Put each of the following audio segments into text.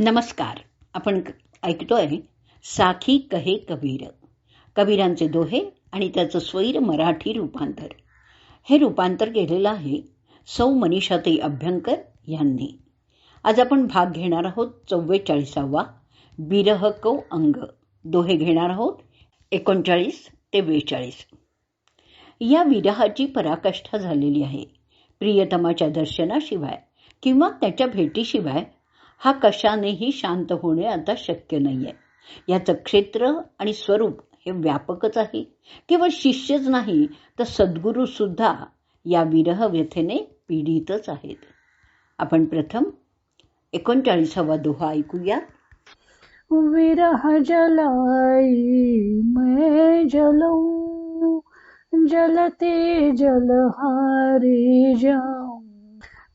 नमस्कार. आपण ऐकतोय साखी कहे कबीर. कबीरांचे दोहे आणि त्याचं स्वैर मराठी रूपांतर. हे रूपांतर केलेलं आहे सौ मनीषाताई अभ्यंकर यांनी. आज आपण भाग घेणार आहोत चव्वेचाळीसावा बिरह कौ अंग. दोहे घेणार आहोत एकोणचाळीस ते बेचाळीस. या विरहाची पराकाष्ठा झालेली आहे. प्रियतमाच्या दर्शनाशिवाय किंवा त्याच्या भेटीशिवाय हा कशानेही शांत होणे आता शक्य नाहीये. याचं क्षेत्र आणि स्वरूप हे व्यापकच आहे. केवळ शिष्यच नाही तर सद्गुरू सुद्धा या विरह व्यथेने पीडितच आहेत. आपण प्रथम एकोणचाळीसावा दोहा ऐकूया. विरह जलाई मैं जलऊ जलते जलहारी जाऊ.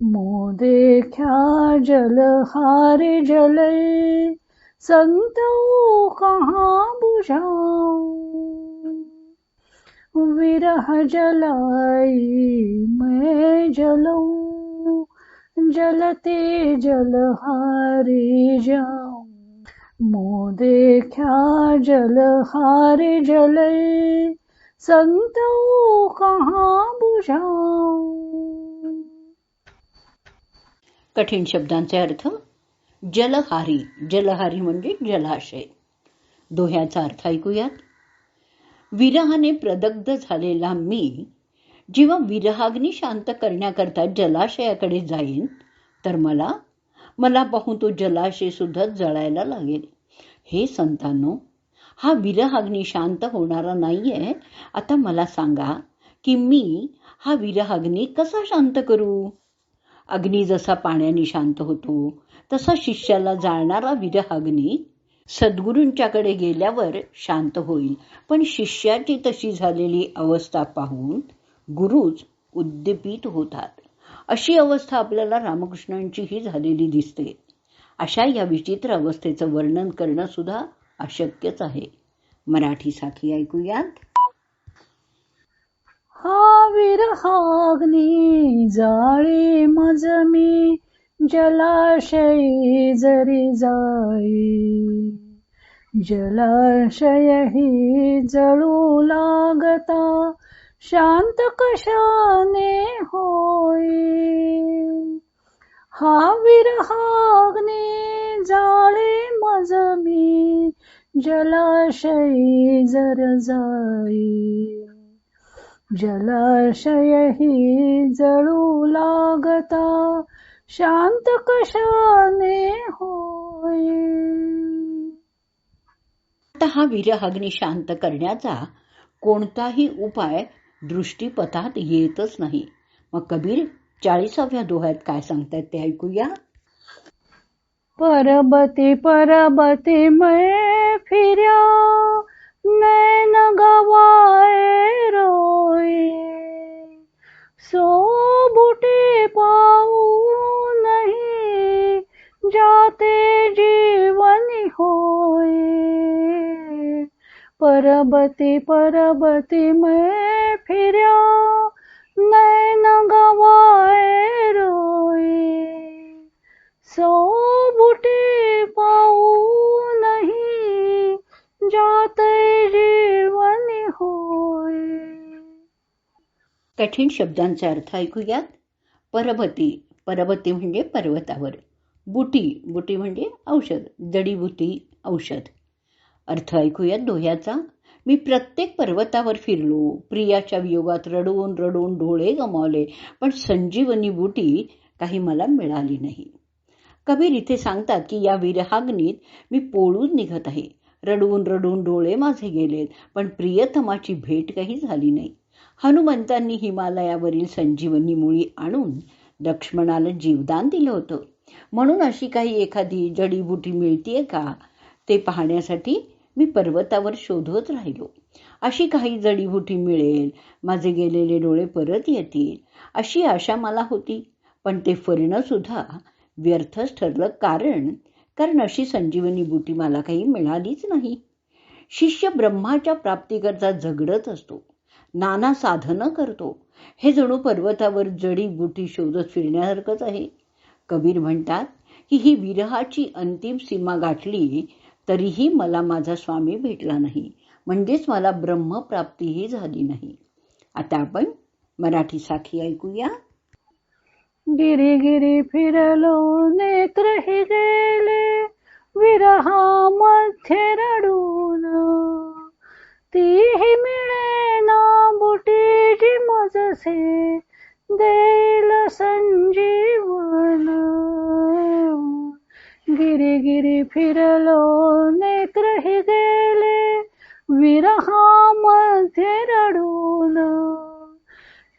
मुँह जल जलहारी जले संतौ कहाँ बुझाओ विरह जलाई मैं जलऊं जलते जलहारी जाऊं। मुँह जल जलहारी जले संतौ कहाँ बुझाओ कठीण शब्दांचे अर्थ जलहारी. जलहारी म्हणजे जलाशय. दोह्याचा अर्थ ऐकूयात. विरहाने प्रदग्ध झालेला मी जेव्हा विरहाग्नी शांत करण्याकरता जलाशयाकडे जाईन तर मला मला पाहून तो जलाशय सुद्धा जळायला लागेल. हे संतांनो हा विरहाग्नी शांत होणारा नाहीये. आता मला सांगा की मी हा विरहाग्नी कसा शांत करू? अग्नी जसा पाण्याने शांत होतो तसा शिष्याला जाळणारा विरहाग्नी सद्गुरूंच्याकडे गेल्यावर शांत होईल. पण शिष्याची तशी झालेली अवस्था पाहून गुरुच उद्दीपित होतात. अशी अवस्था आपल्याला रामकृष्णांचीही झालेली दिसते. अशा या विचित्र अवस्थेचं वर्णन करणं सुद्धा अशक्यच आहे. मराठी साखी ऐकूयात. हा विरहाग्नी जाळी मज मी जलाशयी जरी जाई. जलाशयही जळू लागता शांत कशाने होई? हा विरहाग्नी जाळे मज मी जलाशयी जर जाई. जलाशयही जळू लागता. शांत कशाने होई आता हा विरहाग्नी शांत करण्याचा कोणताही उपाय दृष्टीपथात येतच नाही. मग कबीर चाळीसाव्या दोह्यात काय सांगतायत ते ऐकूया. परबती परबती मैं फिर्या नैन परबती परबती मैं फिर्या नैन गवाए रोए सो बुटे पाऊ नहीं जाते जीवन होय कठीण शब्दांचा अर्थ ऐकूयात. परबती परबती म्हणजे पर्वतावर. बुटी बुटी म्हणजे औषध. जडीबुटी औषध. अर्थ ऐकूयात दोह्याचा मी प्रत्येक पर्वतावर फिरलो. प्रियाच्या वियोगात रडून रडून डोळे गमावले पण संजीवनी बुटी काही मला मिळाली नाही. कबीर इथे सांगतात की या विरहाग्नीत मी पोळून निघत आहे. रडून रडून डोळे माझे गेलेत पण प्रियतमाची भेट काही झाली नाही. हनुमंतांनी हिमालयावरील संजीवनी मुळी आणून लक्ष्मणाला जीवदान दिलं होतं. म्हणून अशी काही एखादी जडीबुटी मिळतीये का? ते पाहण्यासाठी मी पर्वतावर शोधत राहिलो. अशी काही जडीबुटी मिळेल माझे गेलेले डोळे परत येतील अशी आशा मला होती. पण ते फरणं सुद्धा व्यर्थच ठरलं कारण कारण अशी संजीवनी बुटी मला काही मिळालीच नाही. शिष्य ब्रह्माच्या प्राप्तीकरता झगडत असतो नाना साधनं करतो. हे जणू पर्वतावर जडी बुटी शोधत फिरण्यासारखंच आहे. कबीर म्हणतात की ही विरहाची अंतिम सीमा गाठली तरीही मला माझा स्वामी भेटला नाही. म्हणजेच मला ब्रह्मप्राप्तीही झाली नाही. आता आपण मराठी साखी ऐकूया. गिरी गिरी फिरलो नेत्रही गेले विरहामध्ये रडून. तीही मिळेना बुटीची मजसे फिरलो नेत्रही गेले विरहामध्ये रडून.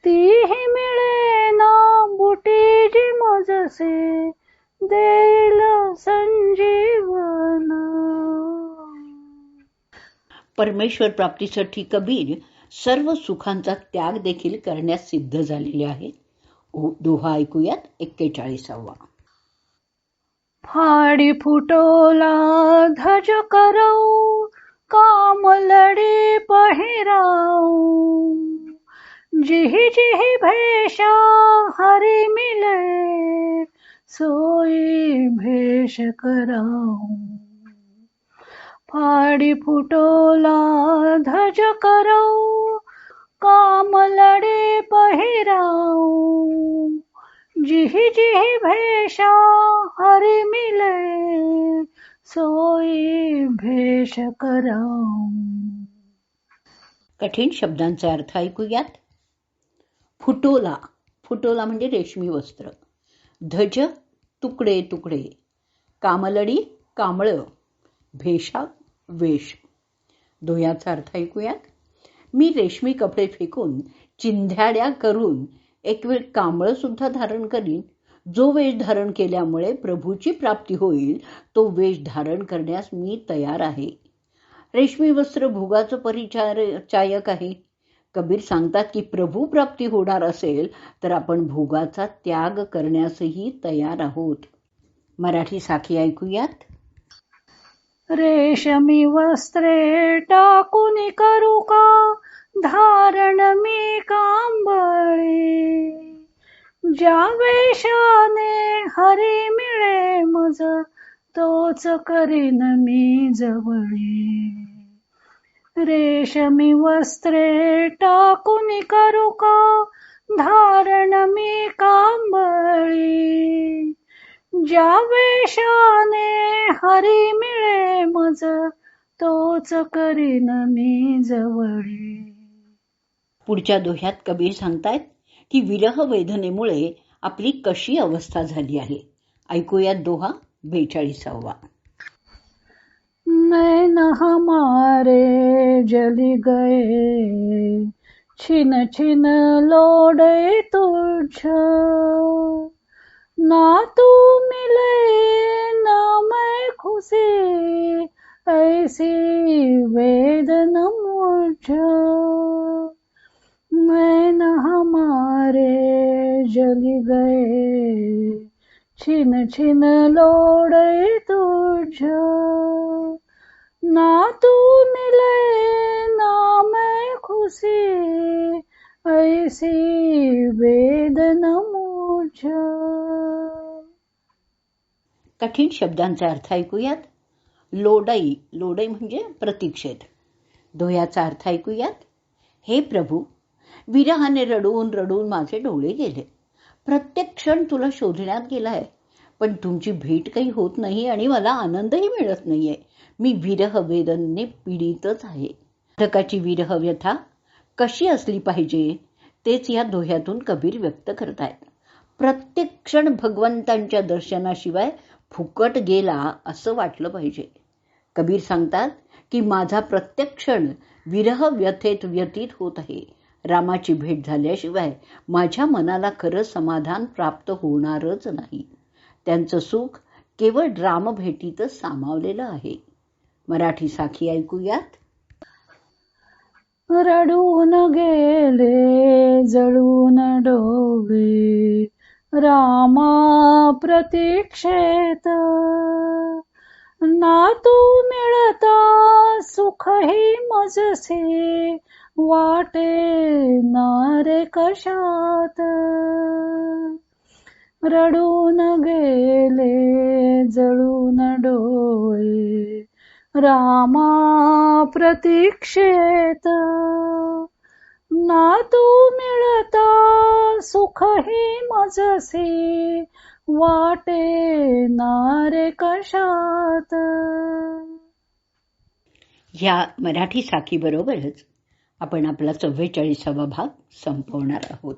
तीही मिळेना बुटीची मजसे देईल संजीवन. परमेश्वर प्राप्तीसाठी कबीर सर्व सुखांचा त्याग देखील करण्यास सिद्ध झालेले आहे. दोहा ऐकूयात एक्केचाळीसावा. फाडी फुटोला धज करऊ कामलडे पहिराऊ जिही जिही भेषा हरी मिले सोई भेष कराऊ फाडी फुटोला धज करऊ कामलडे पहिराऊ जिही जिही भेषा हरि मिले सोई भेष कराऊ। कठीण शब्दांचा अर्थ ऐकूयात. फुटोला. फुटोला म्हणजे रेशमी वस्त्र. धज तुकडे तुकडे. कामलडी कांबळं भेषा वेश दोह्याचा अर्थ ऐकूयात. मी रेशमी कपडे फेकून चिंध्याड्या करून एक वेळ कांबळ सुद्धा धारण करीन. जो वेश धारण केल्यामुळे प्रभूची प्राप्ती होईल तो वेश धारण करण्यास मी तयार आहे. रेशमी वस्त्र भोगाचं परिचार चायक आहे. कबीर सांगतात की प्रभू प्राप्ती होणार असेल तर आपण भोगाचा त्याग करण्यासही तयार आहोत. मराठी साखी ऐकूयात. रेशमी वस्त्रे टाकून करू का? धारण मी कांबळे. ज्या वेशाने हरी मिळे मज तोच करीन मी जवळे. रेशमी वस्त्रे टाकून करू का? धारण मी कांबळी. ज्या वेशाने हरी मिळे मज तोच करीन मी जवळे. पुढच्या दोह्यात कबीर सांगतायत की विरह वेदनेमुळे आपली कशी अवस्था झाली आहे. ऐकूयात दोहा बेचाळीसावा. नैन जली गए, छिन छिन लोडे तुझ ना तू मिले, ना मैं खुशी, ऐसी वेदन मुझ। हमारे जली गए। छिन छिन लोडे तुझ। ना तू मिले, ना मैं खुशी। ऐसी वेदन मुझ। कठीण शब्दांचा अर्थ ऐकूयात? लोडई लोडई म्हणजे प्रतीक्षेत दोह्याचा अर्थ ऐकूयात? हे प्रभू विरहाने रडून रडून माझे डोळे गेले. प्रत्येक क्षण तुला शोधण्यात गेलाय पण तुमची भेट काही होत नाही आणि मला आनंदही मिळत नाहीये. मी विरह वेदनने पीडितच आहे. लेखकाची विरह व्यथा कशी असली पाहिजे तेच या दोह्यातून कबीर व्यक्त करतायत. प्रत्येक क्षण भगवंतांच्या दर्शनाशिवाय फुकट गेला असं वाटलं पाहिजे. कबीर सांगतात की माझा प्रत्येक क्षण विरह व्यथेत व्यतीत होत आहे. रामाची भेट झाल्याशिवाय माझ्या मनाला खरं समाधान प्राप्त होणारच नाही. त्यांचं सुख केवळ रामभेटीतच सामावलेलं आहे. मराठी साखी ऐकूयात. रडून गेले जळून डोळे रामा प्रतीक्षेत ना तू मिळता सुखही मजसे वाटे नारे कशात? रडून गेले जळून डोळे रामा प्रतीक्षेत ना तू मिळता सुख हे मजसे वाटे नारे कशात? ह्या मराठी साखीबरोबरच आपण आपला चव्वेचाळीसावा भाग संपवणार आहोत.